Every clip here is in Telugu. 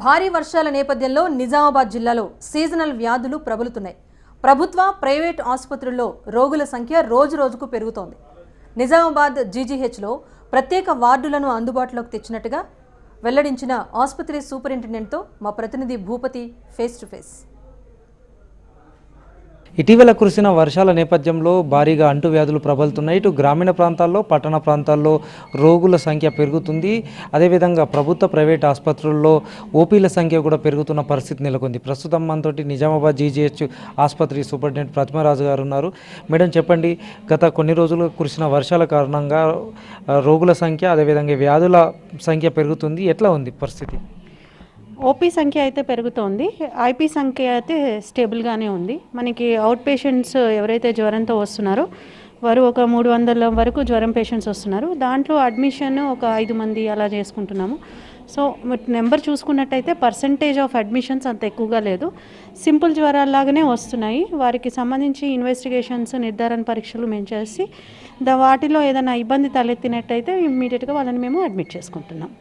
భారీ వర్షాల నేపథ్యంలో నిజామాబాద్ జిల్లాలో సీజనల్ వ్యాధులు ప్రబలుతున్నాయి. ప్రభుత్వ ప్రైవేట్ ఆసుపత్రుల్లో రోగుల సంఖ్య రోజు రోజుకు పెరుగుతోంది. నిజామాబాద్ జీజీహెచ్లో ప్రత్యేక వార్డులను అందుబాటులోకి తెచ్చినట్టుగా వెల్లడించిన ఆసుపత్రి సూపరింటెండెంట్తో మా ప్రతినిధి భూపతి ఫేస్ టు ఫేస్ ఇటీవల కురిసిన వర్షాల నేపథ్యంలో భారీగా అంటువ్యాధులు ప్రబలుతున్నాయి. ఇటు గ్రామీణ ప్రాంతాల్లో పట్టణ ప్రాంతాల్లో రోగుల సంఖ్య పెరుగుతుంది. అదేవిధంగా ప్రభుత్వ ప్రైవేట్ ఆసుపత్రుల్లో ఓపీల సంఖ్య కూడా పెరుగుతున్న పరిస్థితి నెలకొంది. ప్రస్తుతం మనతోటి నిజామాబాద్ జీజీహెచ్ ఆసుపత్రి సూపరింటెండెంట్ ప్రతిమరాజు గారు ఉన్నారు. మేడం చెప్పండి గత కొన్ని రోజులు కురిసిన వర్షాల కారణంగా రోగుల సంఖ్య అదేవిధంగా వ్యాధుల సంఖ్య పెరుగుతుంది. ఎట్లా ఉంది పరిస్థితి? ఓపీ సంఖ్య అయితే పెరుగుతోంది. ఐపీ సంఖ్య అయితే స్టేబుల్గానే ఉంది. మనకి అవుట్ పేషెంట్స్ ఎవరైతే జ్వరంతో వస్తున్నారో వారు ఒక మూడు వందల వరకు జ్వరం పేషెంట్స్ వస్తున్నారు. దాంట్లో అడ్మిషన్ ఒక ఐదు మంది అలా చేసుకుంటున్నాము. సో నెంబర్ చూసుకున్నట్టయితే పర్సంటేజ్ ఆఫ్ అడ్మిషన్స్ అంత ఎక్కువగా లేదు. సింపుల్ జ్వరాల్లాగానే వస్తున్నాయి. వారికి సంబంధించి ఇన్వెస్టిగేషన్స్ నిర్ధారణ పరీక్షలు మేము చేసి దా వాటిలో ఏదైనా ఇబ్బంది తలెత్తినట్టయితే ఇమ్మీడియట్గా వాళ్ళని మేము అడ్మిట్ చేసుకుంటున్నాం.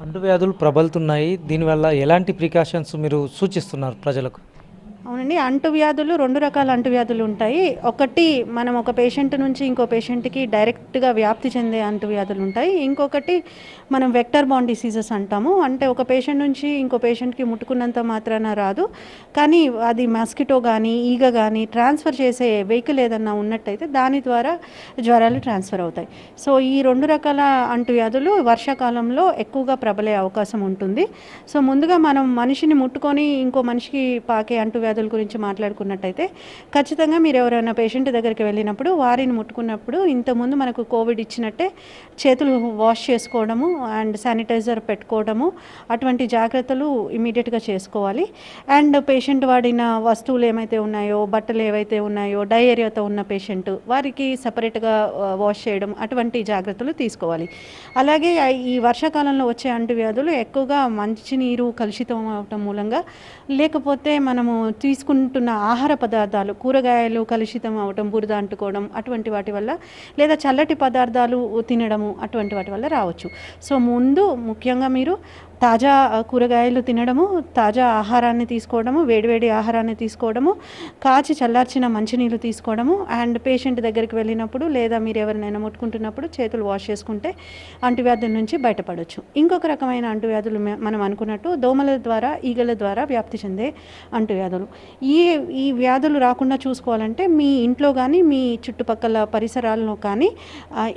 అంటువ్యాధులు ప్రబలుతున్నాయి. దీనివల్ల ఎలాంటి ప్రికాషన్స్ మీరు సూచిస్తున్నారు ప్రజలకు? అవునండి అంటువ్యాధులు రెండు రకాల అంటువ్యాధులు ఉంటాయి. ఒకటి మనం ఒక పేషెంట్ నుంచి ఇంకో పేషెంట్కి డైరెక్ట్గా వ్యాప్తి చెందే అంటువ్యాధులు ఉంటాయి. ఇంకొకటి మనం వెక్టర్ బాండ్ డిసీజెస్ అంటాము. అంటే ఒక పేషెంట్ నుంచి ఇంకో పేషెంట్కి ముట్టుకున్నంత మాత్రాన రాదు. కానీ అది మస్కిటో కానీ ఈగ కానీ ట్రాన్స్ఫర్ చేసే వెహికల్ ఏదన్నా ఉన్నట్టయితే దాని ద్వారా జ్వరాలు ట్రాన్స్ఫర్ అవుతాయి. సో ఈ రెండు రకాల అంటువ్యాధులు వర్షాకాలంలో ఎక్కువగా ప్రబలే అవకాశం ఉంటుంది. సో ముందుగా మనం మనిషిని ముట్టుకొని ఇంకో మనిషికి పాకే అంటువ్యాధులు గురించి మాట్లాడుకున్నట్టయితే ఖచ్చితంగా మీరు ఎవరైనా పేషెంట్ దగ్గరికి వెళ్ళినప్పుడు వారిని ముట్టుకున్నప్పుడు ఇంతకుముందు మనకు కోవిడ్ ఇచ్చినట్టే చేతులు వాష్ చేసుకోవడము అండ్ శానిటైజర్ పెట్టుకోవడము అటువంటి జాగ్రత్తలు ఇమీడియట్గా చేసుకోవాలి. అండ్ పేషెంట్ వాడిన వస్తువులు ఏమైతే ఉన్నాయో బట్టలు ఏవైతే ఉన్నాయో డయేరియాతో ఉన్న పేషెంట్ వారికి సపరేట్గా వాష్ చేయడం అటువంటి జాగ్రత్తలు తీసుకోవాలి. అలాగే ఈ వర్షాకాలంలో వచ్చే అంటువ్యాధులు ఎక్కువగా మంచినీరు కలుషితం అవటం మూలంగా లేకపోతే మనము తీసుకుంటున్న ఆహార పదార్థాలు కూరగాయలు కలుషితం అవటం బురద అంటుకోవడం అటువంటి వాటి వల్ల లేదా చల్లటి పదార్థాలు తినడము అటువంటి వాటి వల్ల రావచ్చు. సో ముందు ముఖ్యంగా మీరు తాజా కూరగాయలు తినడము తాజా ఆహారాన్ని తీసుకోవడము వేడివేడి ఆహారాన్ని తీసుకోవడము కాచి చల్లార్చిన మంచినీళ్ళు తీసుకోవడము అండ్ పేషెంట్ దగ్గరికి వెళ్ళినప్పుడు లేదా మీరు ఎవరినైనా ముట్టుకుంటున్నప్పుడు చేతులు వాష్ చేసుకుంటే అంటువ్యాధుల నుంచి బయటపడవచ్చు ఇంకొక రకమైన అంటువ్యాధులు మనం అనుకున్నట్టు దోమల ద్వారా ఈగల ద్వారా వ్యాప్తి చెందే అంటువ్యాధులు. ఈ ఈ వ్యాధులు రాకుండా చూసుకోవాలంటే మీ ఇంట్లో కానీ మీ చుట్టుపక్కల పరిసరాల్లో కానీ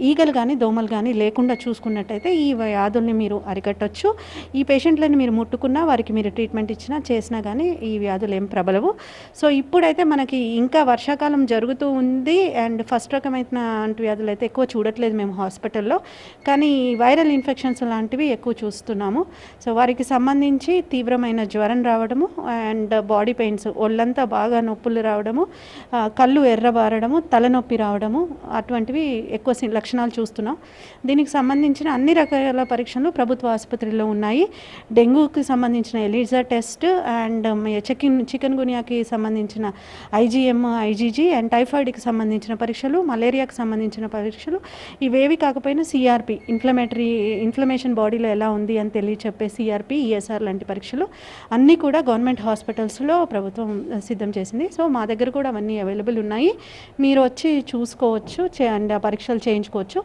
ఈగలు కానీ దోమలు కానీ లేకుండా చూసుకున్నట్టయితే ఈ వ్యాధుల్ని మీరు అరికట్టొచ్చు. ఈ పేషెంట్లను మీరు ముట్టుకున్నా వారికి మీరు ట్రీట్మెంట్ ఇచ్చినా చేసినా కానీ ఈ వ్యాధులు ఏం ప్రబలవు. సో ఇప్పుడైతే మనకి ఇంకా వర్షాకాలం జరుగుతూ ఉంది. అండ్ ఫస్ట్ రకమైన అంటువ్యాధులు అయితే ఎక్కువ చూడట్లేదు మేము హాస్పిటల్లో. కానీ వైరల్ ఇన్ఫెక్షన్స్ లాంటివి ఎక్కువ చూస్తున్నాము. సో వారికి సంబంధించి తీవ్రమైన జ్వరం రావడము అండ్ బాడీ పెయిన్స్ ఒళ్ళంతా బాగా నొప్పులు రావడము కళ్ళు ఎర్రబారడము తలనొప్పి రావడము అటువంటివి ఎక్కువ సి- లక్షణాలు చూస్తున్నాం. దీనికి సంబంధించిన అన్ని రకాల పరీక్షలు ప్రభుత్వ ఆసుపత్రిలో ఉన్నాయి. డెంగ్యూకి సంబంధించిన ఎలిజా టెస్ట్ అండ్ చికెన్ చికెన్ గునియాకి సంబంధించిన ఐజీఎం ఐజీజీ అండ్ టైఫాయిడ్కి సంబంధించిన పరీక్షలు మలేరియాకి సంబంధించిన పరీక్షలు. ఇవేవి కాకపోయినా సిఆర్పి ఇన్ఫ్లమేటరీ ఇన్ఫ్లమేషన్ బాడీలో ఎలా ఉంది అని తెలియచెప్పే సిఆర్పి ఈఎస్ఆర్ లాంటి పరీక్షలు అన్నీ కూడా గవర్నమెంట్ హాస్పిటల్స్లో ప్రభుత్వం సిద్ధం చేసింది. సో మా దగ్గర కూడా అవన్నీ అవైలబుల్ ఉన్నాయి. మీరు వచ్చి చూసుకోవచ్చు అండ్ ఆ పరీక్షలు చేయించుకోవచ్చు.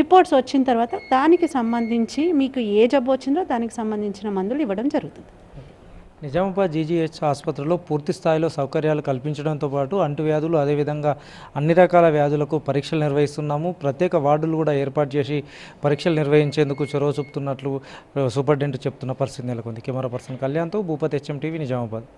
రిపోర్ట్స్ వచ్చిన తర్వాత దానికి సంబంధించి మీకు ఏ జబ్బు వచ్చిందో దానికి సంబంధించిన మందులు ఇవ్వడం జరుగుతుంది. నిజామాబాద్ జీజీహెచ్ ఆసుపత్రిలో పూర్తి స్థాయిలో సౌకర్యాలు కల్పించడంతో పాటు అంటువ్యాధులు అదేవిధంగా అన్ని రకాల వ్యాధులకు పరీక్షలు నిర్వహిస్తున్నాము. ప్రత్యేక వార్డులు కూడా ఏర్పాటు చేసి పరీక్షలు నిర్వహించేందుకు చొరవ చూపుతున్నట్లు సూపరింటెండెంట్ చెప్తున్న పరిస్థితి నెలకొంది. కెమెరా పర్సన్ కళ్యాణ్తో భూపతి హెచ్ఎం టీవీ నిజామాబాద్.